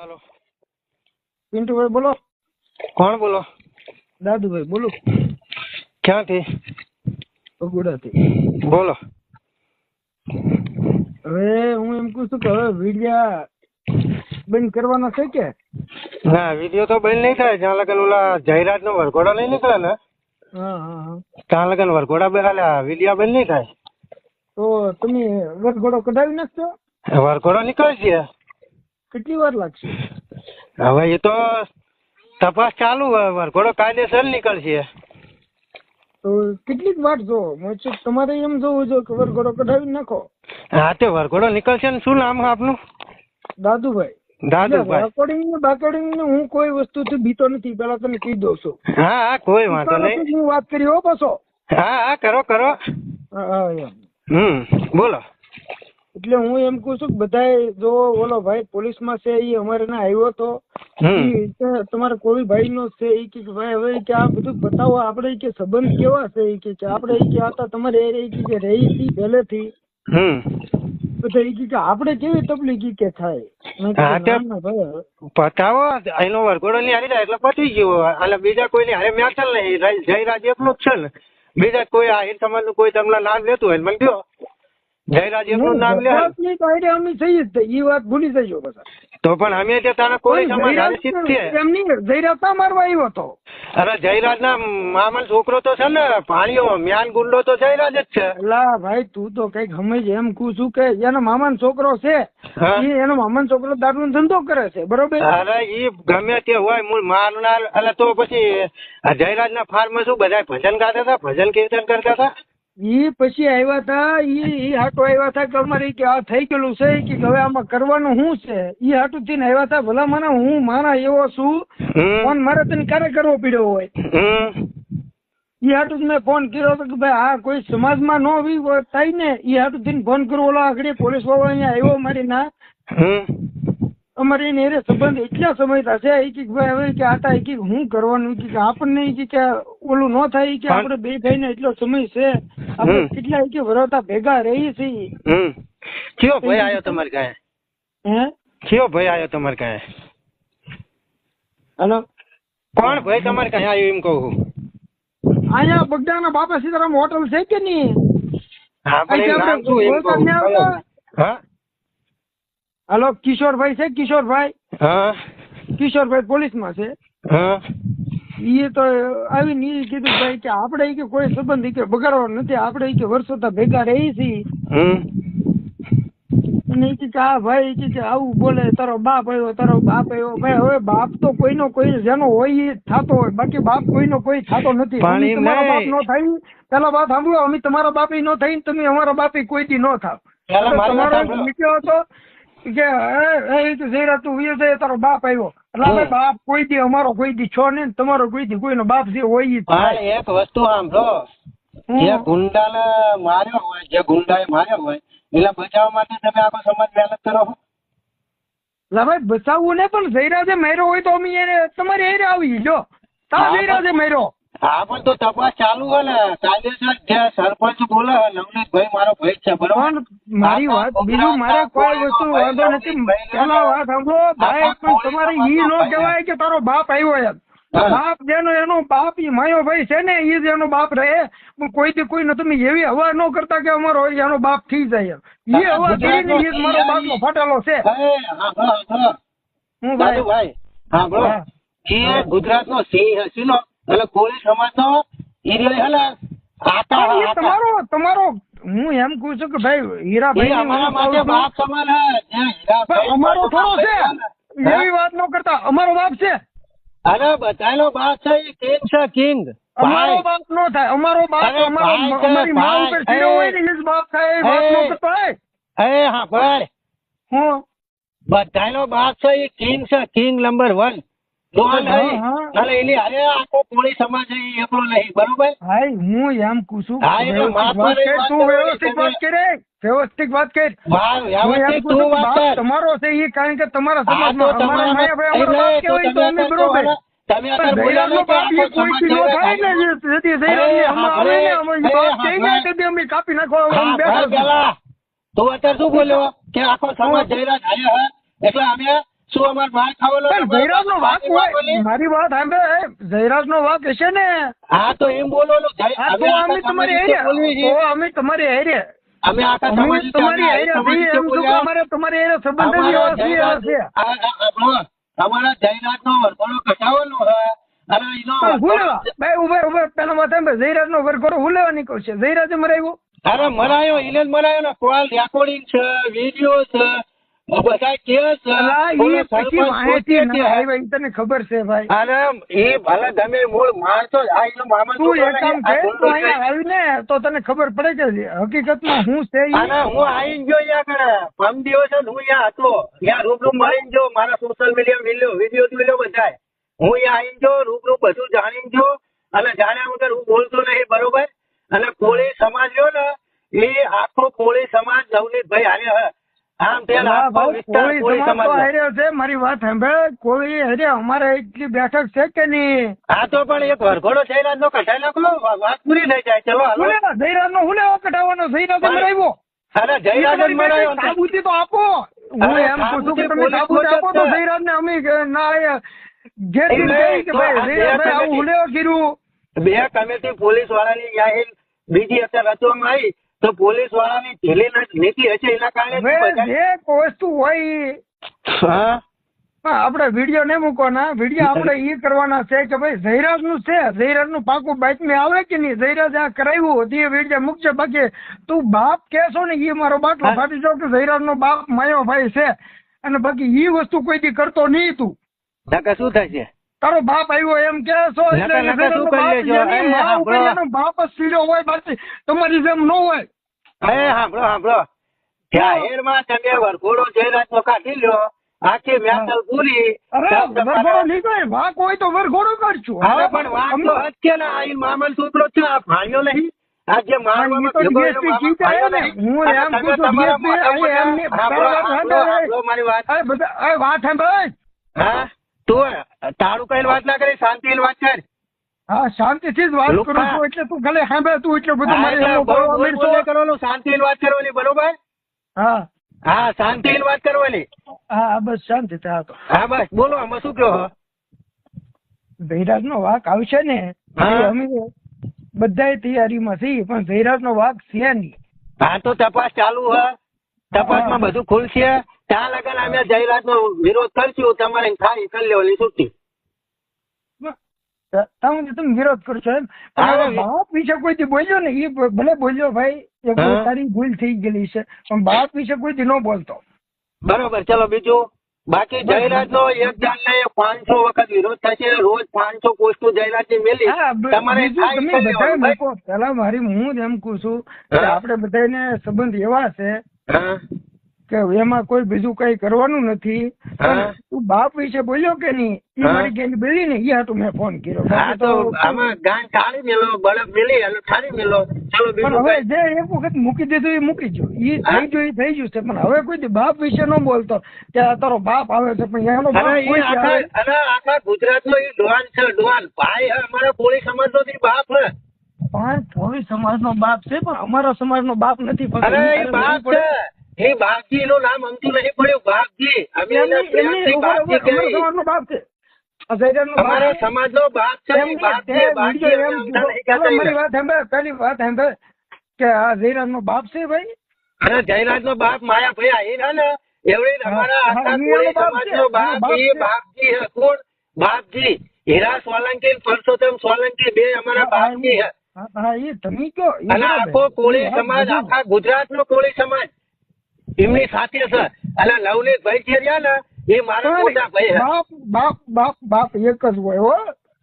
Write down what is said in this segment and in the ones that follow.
હાલો. પિન્ટુભાઈ બોલો. કોણ બોલો? દાદુભાઈ બોલો. ક્યાંથી? અગુડાથી. બોલો. હવે હું એમ કહું છું કે હવે વિડિયા બંધ કરવાના છે કે? ના વિડિયો તો બંધ નહીં થાય. જ્યાં લગન ઓલા જાહેરાત નો વરઘોડા નહીં નીકળે ને ત્યાં લગન વરઘોડા બે વિડિયા બંધ નહીં થાય. તો તમે વરઘોડો કઢાવી નાખશો? વરઘોડો નીકળશે કેટલી વાર લાગશે? હવે એ તો તપાસ ચાલુ વરઘોડો કાયદેસર નીકળશે. તો કેટલીક વાર જો તમારે એમ જોવું જો કે વરઘોડો કઢાવી નાખો. હા તે વરઘોડો નીકળશે ને શું નામ આપનું? દાદુભાઈ. દાદુભાઈ. રેકોર્ડિંગ ને બેકોર્ડિંગ ને હું કોઈ વસ્તુથી બીતો નથી પેલા તમે કહી દઉં છું. હા હા કોઈ વાંધો નહીં. હું વાત કરી હો પાછો. હા હા કરો કરો. હા, હા હમ બોલો. એટલે હું એમ કહું છું કે બધા જો ઓલો ભાઈ પોલીસમાં છે એ અમારે ના આવ્યો તો તમારે કોઈ ભાઈ નો છે એ કે ભાઈ હવે કે આ બધું બતાવો આપણે ઈ કે સંબંધ કેવા છે એ કે આપણે ઈ કે આ તમારે એ રહી કે રહી હતી પહેલેથી. બધા ઈ કે આપણે કેવી તકલીફ કે થાય? બતાવો ના, ના એનો વરઘોડો ની હારી એટલે પતી ગયો. અને બીજા કોઈ ની હારે છે નહીં જયરાજ એકલો જ છે ને. બીજા કોઈ આહિર સમાજનું કોઈ તમને નામ લેતું હોય મને કયો જયરાજ એકલું નામ લે. તો અમે થઈ જ તે. વાત ભૂલી જજો બધા તો પણ અમે તે તારા કોઈ સમાજ હારે જયરાજ ના મારવા આવ્યો હતો અરે જયરાજ ના મામા છોકરો તો છે ને પાણીઓ મ્યાન ગુંડો તો જયરાજ જ છે. લા ભાઈ તું તો કંઈક સમજ એમ કહું છું કે એનો મામાન છોકરો છે. એનો મામાન છોકરો દારૂ ધંધો કરે છે બરોબર? અરે ઈ ગમે તે હોય મૂળ મારનાર એટલે તો પછી જયરાજ ના ફાર્મ શું બધા ભજન ગાતા હતા ભજન કીર્તન કરતા હતા? ઈ પછી આવ્યા હતા ઈ ઈ હાટો આવ્યા હતા કે અમારે કે આ થઈ ગયેલું છે કે હવે આમાં કરવાનું શું છે? ઈ હાટુ થઈને આવ્યા હતા ભલા મને હું મારા એવો છું ફોન મારે તને ક્યારે કરવો પડ્યો હોય? હમ. ઈ હાટુ મેં ફોન કર્યો હતો કે ભાઈ આ કોઈ સમાજમાં નો આવી થાય ને? ઈ હાટુ થઈને ફોન કરવો ઓલા આગળ પોલીસ વાળો અહીંયા આવ્યો મારી ના. અમારે એને એરે સંબંધ એટલા સમય થશે ઈ કે ભાઈ હવે કે આતા ઈ કે હું કરવાનું કે આપણને કે ઓલું ન થાય કે આપણે બે થઈને એટલો સમય છે. આપણે કેટલા કે વરવતા ભેગા રહી છીએ. હમ. કયો ભાઈ આવ્યો તમારે કાંઈ હે? કયો ભાઈ આવ્યો તમારે કાંઈ હેલો? કોણ ભાઈ તમારે કાંઈ આવ્યો એમ કહું છું? અહીંયા બગડાના બાપા સીતારામ હોટલ છે કે નહીં? હા પણ એનું નામ શું એમ કહું બોલતા નહીં આવતા? હા હેલો કિશોરભાઈ છે? કિશોરભાઈ? હા. કિશોરભાઈ પોલીસમાં છે? હા. એ તો આવીને એ કીધું ભાઈ કે આપણે કે કોઈ સંબંધ કે બગાડવાનો નથી આપણે ઈ કે વર્ષોથી ભેગા રહી છીએ. અને કે આ ભાઈ કે આવું બોલે તારો બાપ આવ્યો તારો બાપ આવ્યો. ભાઈ હવે બાપ તો કોઈનો કોઈ જેનો હોય એ થતો હોય બાકી બાપ કોઈનો કોઈ થાતો નથી. પણ તમારા બાપ. નો થાય પેલા વાત સાંભળો અમે તમારા બાપ નો થાય ને તમે અમારા બાપે કોઈ દી નો થાવ. તમારો નીકળ્યો હતો કે એ રીતે તો જયરા તું વિયો જાય તારો બાપ આવ્યો. એટલે. બાપ કોઈ દી અમારો કોઈ દી છો નહીં તમારો કોઈ દી કોઈનો બાપ જે હોય એક વસ્તુ સાંભળો. જે ગુંડાને માર્યો હોય જે ગુંડાએ માર્યો હોય એટલે બચાવવા માટે તમે આખો સમાજ મહેનત કરો છો? લા ભાઈ બચાવવું ને પણ જયરાજે માર્યો હોય તો અમે એને તમારે એ આવી જો તા જયરાજે માર્યો. હા પણ તો તપાસ ચાલુ હોય ને. કાયદેસર જે સરપંચ બોલે નવનીતભાઈ મારો ભાઈ છે બરોબર? મારી વાત બીજું મારે કોઈ વસ્તુ વાંધો નથી. પેલા વાત સાંભળો ભાઈ પણ તમારે ઈ નો કહેવાય કે તારો બાપ આવ્યો એમ. બાપ જેનો એનો બાપ ઈ માયો ભાઈ છે ને ઈ જેનો બાપ રહે. પણ કોઈ થી કોઈ તમે એવી હવા ન કરતા કે અમારો એનો બાપ થઈ જાય એમ. ઈ હવા કરીને ઈ મારો બાપ નો ફાટેલો છે. હા, હા, હા. હું ભાઈ? ભાઈ હા. બરો એ ગુજરાત નો સિંહ હસીનો એટલે કોળી સમાજ નો ઈરિયો હે આતા. તમારો તમારો હું એમ કહું છું કે ભાઈ હીરાભાઈ અમારા માટે બાપ સમાન હે. અમારો થોડો છે. એવી વાત ન કરતા. અમારો બાપ છે. અરે બધાનો બાપ છે એ કિંગ છે કિંગ અમારો બાપ નો થાય. અમારો બાપ અમારો અમારી માં ઉપર સીધો હોય ને હિઝ બાપ થાય એ વાત નો કરતો હે હા ભાઈ. હું? બધાનો બાપ છે એ કિંગ છે કિંગ નંબર 1 તમારો છે એ કારણ કે તમારા સમાજમાં બરોબર. તમે તું અત્યારે શું બોલ્યો? કે આખો સમાજ જયરાજ રહ્યા છે એટલે અમે શું અમાર જયરાજ નો વાક હોય. મારી વાત સાંભળે. જયરાજ નો વાક હશે ને. હા તો એમ બોલો અમે તમારી હારે અમે તમારી હારે અમે આખા સમાજ તમારી અમે છીએ, એમ તો અમારે તમારી હારે સંબંધ જ અમારા એવા છે, અમારા જયરાજ નો છે. જયરાજ મરાવ્યો? અરે મરાયો એને મરાયો ને. કોલ રેકોર્ડિંગ છે વીડિયો છે. તને ખબર છે ભાઈ. એ ભલે ગમે મૂળ માણસો જ આ એનો મામા તું એક કામ નહીં, આ કર ગુંડો તું છે. આવીને તો તને ખબર પડે કે હકીકતમાં હું છે. હું અહીંયા પમ દિવસે હું અહીંયા હતો. ત્યાં રૂબરૂ મળીને જો મારા સોશિયલ મીડિયા વીડિયો વીડિયો જોઈ બધાય. હું અહીંયા આઈને જો રૂબરૂ બધું જાણીને જો અને જાણ્યા વગર હું બોલતો નહીં બરોબર? અને કોળી સમાજ રહ્યો ને એ આખો કોળી સમાજ નવનીતભાઈ હારે હે. આમ તેમ હા, આખો ભાઈ, વિસ્તાર કોળી કોળી સમાજ તો સમાજ હાર્યો છે મારી વાત સાંભળ. કોળી હારે અમારે એટલી બેઠક છે કે નહીં? હા તો પણ એક વરઘોડો જયરાજ નો કઢાઈ નાખો વાત પૂરી થઈ જાય ચલો જયરાજ નો હુલેવા કઢાવવાનો? જયરાજે મરાવ્યો. અરે જયરાજ જ તમારી મરાયો બેટી સાબુતી તો આપો. હું એમ પૂછું કે તમે સાબુતી આપો તો જયરાજ ને અમે ના જે આવું કમિટી- હુલેવા કર્યું બે કમિટી પોલીસ વાળાની બીજી અત્યારે રચવામાં આવી. તો પોલીસ વાળાની ઢીલી નીતિ હશે એના કારણે જે વસ્તુ હોય હા? આપણે વીડિયો નહીં મૂકવાના. વીડિયો આપણે ઈ કરવાના છે કે ભાઈ જયરાજનું છે. જયરાજનું પાકું બાતમી આવે કે નહીં? જયરાજ આ કરાવ્યું તે વીડિયો મૂકશે બાકી. તું બાપ કહેશો ને ઈ મારો બાટલો. ફાટી જાવ કે જયરાજ નો બાપ માયો ભાઈ છે. અને બાકી ઈ વસ્તુ કોઈ દી કરતો નહીં તું. શું થાય થશે તારો બાપ આવ્યો એમ કે છો બાપમાં સીધો હોય બાકી તમારી જેમ ન હોય. અરે સાંભળો સાંભળો. જાહેરમાં તમે વરઘોડો જયરાજનો કાઢી લો. આખી મેટલ પૂરી. અરે વરઘોડો નીકળે વાક હોય તો વરઘોડો કરશું હવે પણ વાક તો હજ ના. આ મામલ છોકરો છે આ ભાણ્યો નહીં. આ જે મારવામાં ઈ તો ભેગો એનો DSP મામા ચીતે ભાણ્યો ને. નહીં. હું એમ તમે પૂછું, તમારા DSP મોટા અહીં મોટા- એમની સાંભળો, વાત સાંભળો, સાંભળો. સાંભળો મારી વાત. અરે અરે હા તું તારું કઈ વાત ના કરી શાંતિ વાત કર હા શાંતિથી જ વાત કરું છું એટલે તું ખાલી સાંભળ તું એટલે બધું મારી કરવાનું શાંતિથી વાત કરવાની બરોબર? હા. હા શાંતિ વાત કરવાની. હા બસ શાંતિ હા બસ બોલો આમાં શું કહો ભૈરાજ નો વાક આવશે ને અમે બધાય તૈયારીમાં છીએ પણ ભૈરાજ નો વાક છે નહીં. હા તો તપાસ ચાલુ હ તપાસમાં બધું ખુલશે ત્યાં લગન અમે જયરાજ નો વિરોધ કરશું. તમારે થાય કરી લેવાની છૂટી તમે તમે વિરોધ કરશો એમ. બાપ વિશે કોઈ બોલ્યો ને એ ભલે બોલ્યો ભાઈ એ તારી ભૂલ થઈ ગયેલી છે. પણ બાપ વિશે કોઈ ન બોલતો. બરોબર ચલો બીજું. બાકી જાહેરાત નો એક જાણ ને પાંચસો વખત વિરોધ થશે રોજ પાંચસો પોસ્ટો જાહેરાતની મેલી તમારે તમે. મૂકો. પેલા મારી હું જ એમ કહું છું કે આપડે બધાને સંબંધ એવા છે કે એમાં કોઈ બીજું કઈ કરવાનું નથી. તું બાપ વિશે બોલ્યો કે નહીં? એ મારી ગેંગ બેલી ને એ હાટુ મેં ફોન કર્યો. હા તો તો આમાં ગાંઠ ટાળી મેલો બળદ મેલી અને ઠારી મેલો. ચાલો બીજું હવે જે એક વખત મૂકી દીધું એ મૂકી એ હા. થઈ ગયું એ થઈ ગયું છે. પણ હવે કોઈ બાપ વિશે ન બોલતો. કે તારો બાપ આવે છે પણ એનો બાપ કોઈ આખા આવે. આખા ગુજરાત નો એ ડોન છે ડોન ભાઈ અમારા કોળી સમાજ નો બાપ હે પણ ચોવીસ સમાજ નો બાપ છે પણ અમારા સમાજનો બાપ નથી અરે એ બાપ છે એ બાપજી નું નામ અમતું નહીં પડ્યું બાપજી અમે પડે. એને એમની- એમની પ્રેમથી બાપજી ઉભા- અમારા કહીએ. બાપ છે આ જયરાજનો અમારા છે. સમાજ નો બાપ છે એ બાપજી તે બાપજી એમ અમતા નહીં પેલા મારી વાત સાંભળ પેલી વાત સાંભળ કે આ જયરાજનો બાપ છે ભાઈ અને જયરાજ નો બાપ માયા હે ને એવડે જ અમારા હા, આખા ઈ કોળી એનો બાપ સમાજ છે, નો એનો બાપ બાપ એ છે. બાપજી હે કોણ બાપજી હીરા સોલંકી ને પરસોત્તમ સોલંકી બે અમારા બાપજી હે હા, હા એ તમે કયો એ અને બરાબર. આખો કોળી સમાજ આખા ગુજરાત કોળી સમાજ. એમની સાથે છે. અને નવનીત ભાઈ જે રહ્યા ને એ મારા મોટા ભાઈ બાપ બાપ બાપ બાપ એક જ હોય હો.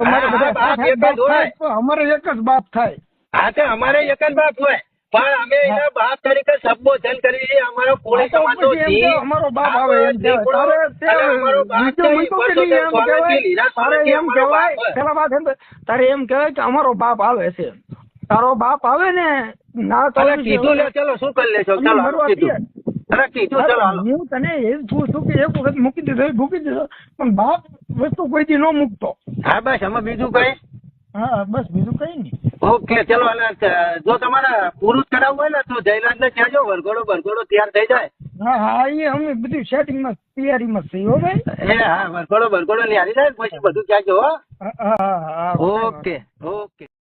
તમારે બધા બાપ એક જ હોય. અમારે એક જ બાપ થાય. હા તો અમારે એક જ બાપ હોય. પણ અમે એના બાપ તરીકે સંબોધન કરીએ છીએ અમારો કોળી હા, તો સમાજનો પછી એમ જી, કહો, અમારો બાપ આવે એમ તારે એમ કહેવાય. તારે. તારે કે અમારો બાપ આવે છે. તારો બાપ આવે ને ના તો કીધું લે ચલો શું કરી લેશો? ચલો કીધું. હું તને એ છું છું કે એક વખત મૂકી દીધો મૂકી દીધો. પણ બાપ વસ્તુ કોઈ દી ન મૂકતો. હા બસ આમાં બીજું કઈ? હા બસ બીજું કઈ નહીં. ઓકે ચલો અને જો તમારે પૂરું કરાવવું હોય ને તો જયરાજ ને કહેજો વરઘોડો વરઘોડો તૈયાર થઈ જાય. હા હા એ અમે બધું સેટિંગમાં તૈયારીમાં છીએ હો ભાઈ. એ હા વરઘોડો વરઘોડો ની હારી જાય પછી બધું ક્યાં હો. હા હા હા, હા ઓકે.